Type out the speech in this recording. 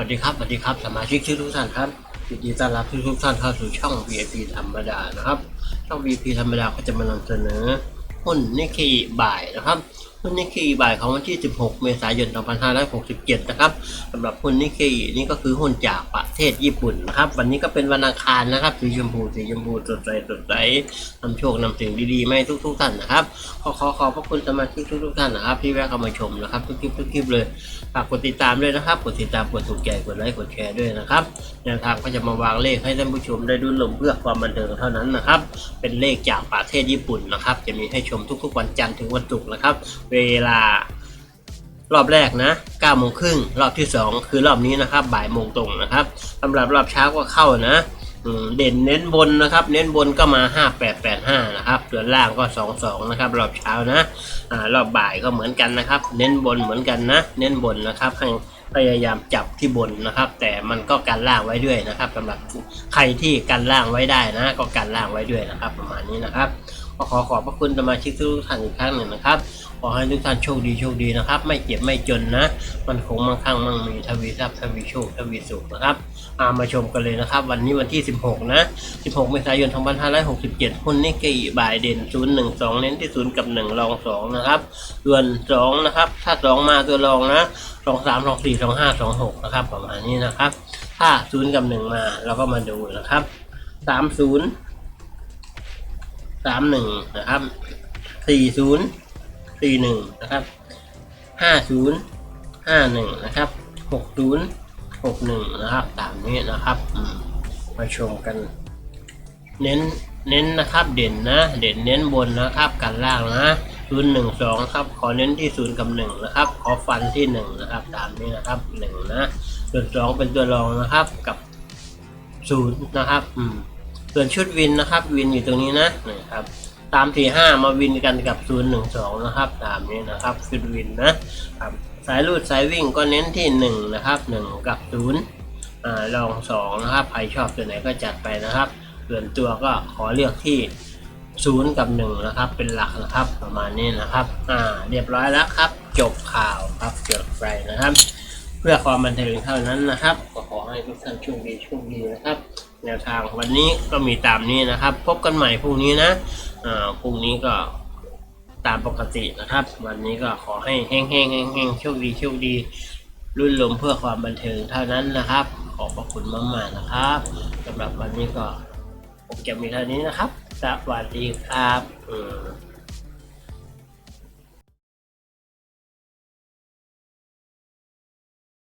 วัสดีครับสวัสดีครับ สมาชิกทุกท่านครับยินดีต้อนรับทุกท่านเข้าสู่ช่อง VIP ธรรมดานะครับ ช่อง VIP ธรรมดาก็จะมานำเสนอหุ้นนิกเกบ่ายนะครับ หุ้นนิกเกอิบ่ายของวันที่ 16 เมษายน 2567 นะครับสำหรับหุ้นนิกเกอินี่ก็คือหุ้นจากประเทศญี่ปุ่นนะครับ วันนี้ก็เป็นวันอังคารนะครับ สีชมพู สีชมพูสดใสสดใสนำโชคนำสิ่งดีๆมาให้ทุกๆท่านนะครับ ขอขอขอบพระคุณสมาชิกทุกๆท่านนะครับ ที่แวะเข้ามาชมนะครับทุกคลิปทุกคลิปเลย ฝากกดติดตามด้วยนะครับ กดติดตาม กดถูกใจ กดไลค์ กดแชร์ด้วยนะครับ แนวทางก็จะมาวางเลขให้ท่านผู้ชมได้ดุลลมเพื่อความบันเทิงเท่านั้นนะครับ เป็นเลขจากประเทศญี่ปุ่นนะครับ จะมีให้ชมทุกๆวันจันทร์ถึงวันศุกร์นะครับเวลารอบแรกนะ9โมงครึ่งรอบที่ 2 คือรอบนี้นะครับบ่ายโมงตรงนะครับสำหรับรอบเช้าก็เข้านะเด่นเน้นบนนะครับ เน้นบนก็มา 5885 นะครับส่วนล่างก็ 22 นะครับ รอบเช้านะอรอบบ่ายก็เหมือนกันนะครับ เน้นบนเหมือนกันนะ เน้นบนนะครับให้พยายามจับที่บนนะครับ แต่มันก็กันล่างไว้ด้วยนะครับสำหรับใครที่กันล่างไว้ได้นะ ก็กันล่างไว้ด้วยนะครับ ประมาณนี้นะครับ ก็ขอขอบพระคุณสมาชิกทุกท่านอีกครั้งหนึ่งนะครับ ขอให้ทุกท่านโชคดีโชคดีนะครับ ไม่เจ็บไม่จนนะ มันคงมั่งคั่งมั่งมีทวีทรัพย์ทวีโชคทวีสุขนะครับอามาชมกันเลยนะครับ วันนี้วันที่ 16 นะ 16 เมษายน 2567 หุ้นนิกเกอิบ่ายเด่น 012 เน้นที่ 0 กับ 1 รอง 2 นะครับส่วน 2 นะครับ ถ้า 2 มาตัวรองนะ 2 3 2 4 2 5 2 6 นะครับ ประมาณนี้นะครับ ถ้า 0 กับ 1 มาเราก็มาดูนะครับ 30 31นะครับ40 41นย์สี่หนึ่งนะครับ50 51นย์ห้าหนึ่งนะครับ60 61นย์หกหนึ่งนะครับตามนี้นะครับมมาชมกัน เน้นเน้นนะครับเด่นนะ เด่นเน้นบนนะครับกันล่างนะศูนย์หนึ่งสองครับ ขอเน้นที่ศูนย์กับหนึ่งนะครับ ขอฟันที่หนึ่งนะครับ ตามนี้นะครับหนึ่งนะส่วนสองเป็นตัวรองนะครับกับศูนย์นะครับ อืม ส่วนชุดวินนะครับ วินอยู่ตรงนี้นะนะครับตามสี่ห้ามาวินกันกับศูนย์หนึ่งสองนะครับ ตามนี้นะครับชุดวินนะครับสายรูดสายวิ่งก็เน้นที่หนึ่งนะครับหนึ่งกับศูนย์ลองสองนะครับใครชอบตัวไหนก็จัดไปนะครับส่วนตัวก็ขอเลือกที่ศูนย์กับหนึ่งนะครับ เป็นหลักนะครับประมาณนี้นะครับอ่าเรียบร้อยแล้วครับ จบข่าวครับจบไปนะครับ เพื่อความบันเทิงเท่านั้นนะครับ ก็ขอให้ทุกท่านโชคดีโชคดีนะครับ แนวทางวันนี้ก็มีตามนี้นะครับ พบกันใหม่พรุ่งนี้นะอ่าพรุ่งนี้ก็ตามปกตินะครับ วันนี้ก็ขอให้แห้งๆแห้งๆโชคดีโชคดีรุ่นลมเพื่อความบันเทิงเท่านั้นนะครับ ขอบพระคุณมากๆนะครับสำหรับวันนี้ก็ผมจะมีเท่านี้นะครับสวัสดีครับอ